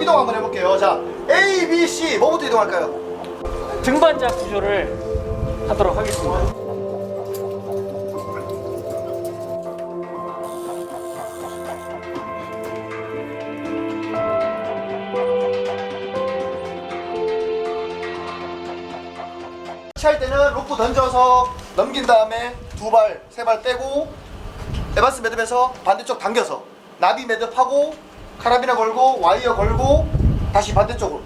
이동 한번 해볼게요. 자, A, B, C 뭐부터 이동할까요? 등반자 구조를 하도록 하겠습니다. 할 때는 로프 던져서 넘긴 다음에 두 발, 세발 떼고 에바스 매듭에서 반대쪽 당겨서 나비 매듭하고 카라비나 걸고 와이어 걸고 다시 반대쪽으로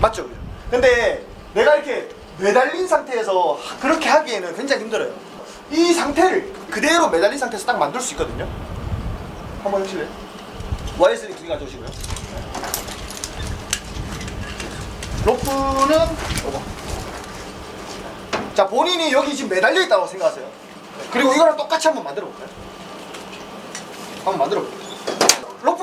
맞죠? 근데 내가 이렇게 매달린 상태에서 하- 그렇게 하기에는 굉장히 힘들어요 이 상태를 그대로 매달린 상태에서 딱 만들 수 있거든요 한번 해보실래요? 와이어 스링 두개 가져오시고요 로프는 자 본인이 여기 지금 매달려 있다고 생각하세요. 그리고 이거랑 똑같이 한번 만들어 볼까요? 한번 만들어 볼게요.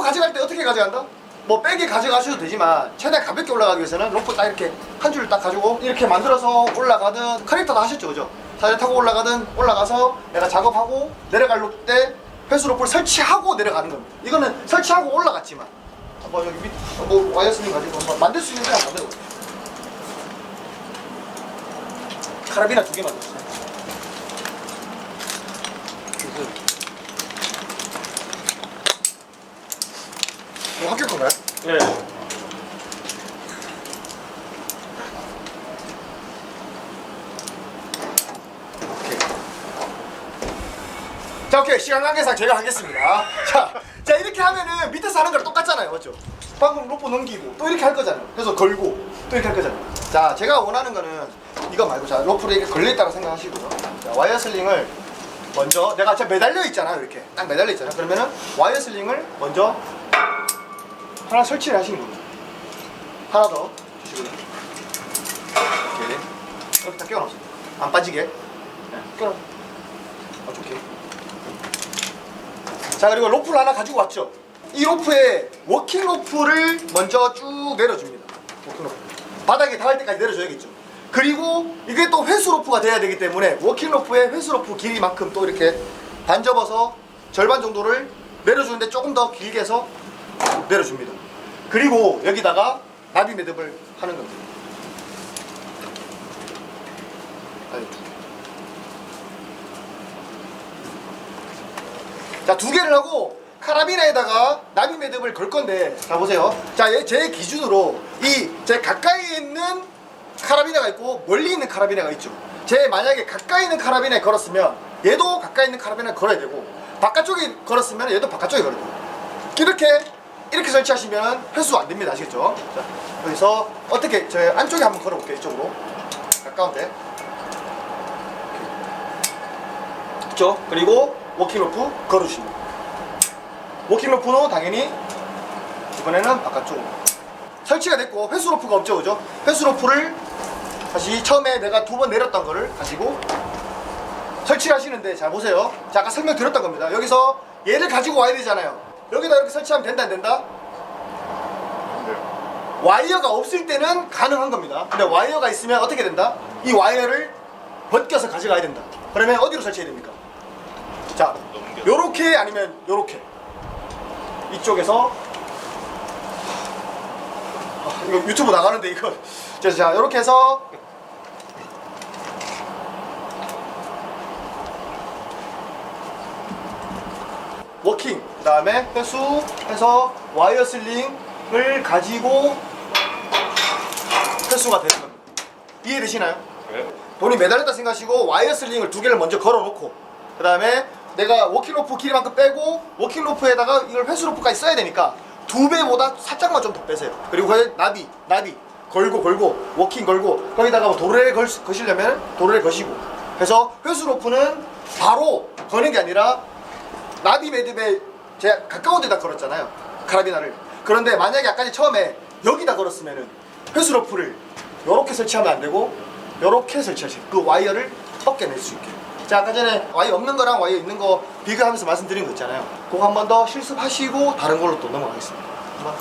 가져갈 때 어떻게 가져간다? 뭐 백에 가져가셔도 되지만 최대한 가볍게 올라가기 위해서는 로프 딱 이렇게 한 줄을 딱 가지고 이렇게 만들어서 올라가든 커넥터도 하셨죠 그죠? 사진 타고 올라가든 올라가서 내가 작업하고 내려갈 때 회수 로프를 설치하고 내려가는 겁니다. 이거는 설치하고 올라갔지만 한번 여기 밑, 뭐 와이어 스링 가지고 한번 만들 수 있는 데 한번 만들어. 카라비나 두 개 만들었어요. 이거 합격 건가요? 네. 오케이. 자, 오케이. 시간 관계상 제가 하겠습니다. 자, 자 이렇게 하면은 밑에서 하는 거랑 똑같잖아요, 맞죠? 방금 로프 넘기고 또 이렇게 할 거잖아요. 그래서 걸고 또 이렇게 할 거잖아요. 자, 제가 원하는 거는 이거 말고 자 로프를 이렇게 걸려 있다고 생각하시고요. 자, 와이어 슬링을 먼저 내가 진짜 매달려 있잖아요, 이렇게 딱 매달려 있잖아요. 그러면은 와이어 슬링을 먼저 하나 설치를 하시는 겁니다. 하나 더 주시고요. 이렇게 이렇게 딱 끼워놓으세요. 안 빠지게. 네, 끊어. 아, 좋게. 자, 그리고 로프를 하나 가지고 왔죠. 이 로프에 워킹 로프를 먼저 쭉 내려줍니다. 워킹 로프. 바닥에 닿을 때까지 내려줘야겠죠. 그리고 이게 또 회수 로프가 돼야 되기 때문에 워킹 로프의 회수 로프 길이만큼 또 이렇게 반접어서 절반 정도를 내려주는데 조금 더 길게 해서 내려줍니다. 그리고 여기다가 나비 매듭을 하는 겁니다. 자, 두 개를 하고 카라비나에다가 나비 매듭을 걸 건데 자 보세요. 자, 얘- 제 기준으로 이 제 가까이 있는 카라비나가 있고 멀리 있는 카라비나가 있죠. 제 만약에 가까이 있는 카라비나에 걸었으면 얘도 가까이 있는 카라비나에 걸어야 되고 바깥쪽에 걸었으면 얘도 바깥쪽에 걸어야 돼요. 이렇게 이렇게 설치하시면 회수 안 됩니다. 아시겠죠? 자, 여기서 어떻게 저 안쪽에 한번 걸어볼게요. 이쪽으로 가까운데. 그렇죠? 그리고 워킹 로프 걸어주십니다. 워킹 로프는 당연히 이번에는 바깥쪽으로 설치가 됐고 회수 로프가 없죠, 그죠? 회수 로프를 다시 처음에 내가 두 번 내렸던 거를 가지고 설치하시는데 잘 보세요. 자, 아까 설명드렸던 겁니다. 여기서 얘를 가지고 와야 되잖아요. 여기다 이렇게 설치하면 된다, 안 된다? 와이어가 없을 때는 가능한 겁니다. 근데 와이어가 있으면 어떻게 된다? 이 와이어를 벗겨서 가져가야 된다. 그러면 어디로 설치해야 됩니까? 자, 요렇게 아니면 요렇게. 이쪽에서 아, 이거 유튜브 나가는데 이거 자, 자, 요렇게 해서 워킹 그 다음에 회수 해서 와이어 슬링을 가지고 회수가 되는 겁니다. 이해되시나요? 돈이 매달렸다 생각하시고 와이어 슬링을 두 개를 먼저 걸어 놓고 그 다음에 내가 워킹 로프 길이만큼 빼고 워킹 로프에다가 이걸 회수 로프까지 써야 되니까 두 배보다 살짝만 좀 더 빼세요. 그리고 거기 나비 나비. 걸고 걸고 워킹 걸고 거기다가 뭐 걸, 거시려면 도르래 거시고. 그래서 회수 로프는 바로 거는 게 아니라 나비 매듭에 제가 가까운 데다 걸었잖아요. 카라비나를. 그런데 만약에 아까 처음에 여기다 걸었으면은 회수 로프를 요렇게 설치하면 안 되고 요렇게 설치하시고 그 와이어를 벗겨낼 수 있게. 자 아까 전에 와이어 없는 거랑 와이어 있는 거 비교하면서 말씀드린 거 있잖아요. 그거 한 번 더 실습하시고 다른 걸로 또 넘어가겠습니다. 한번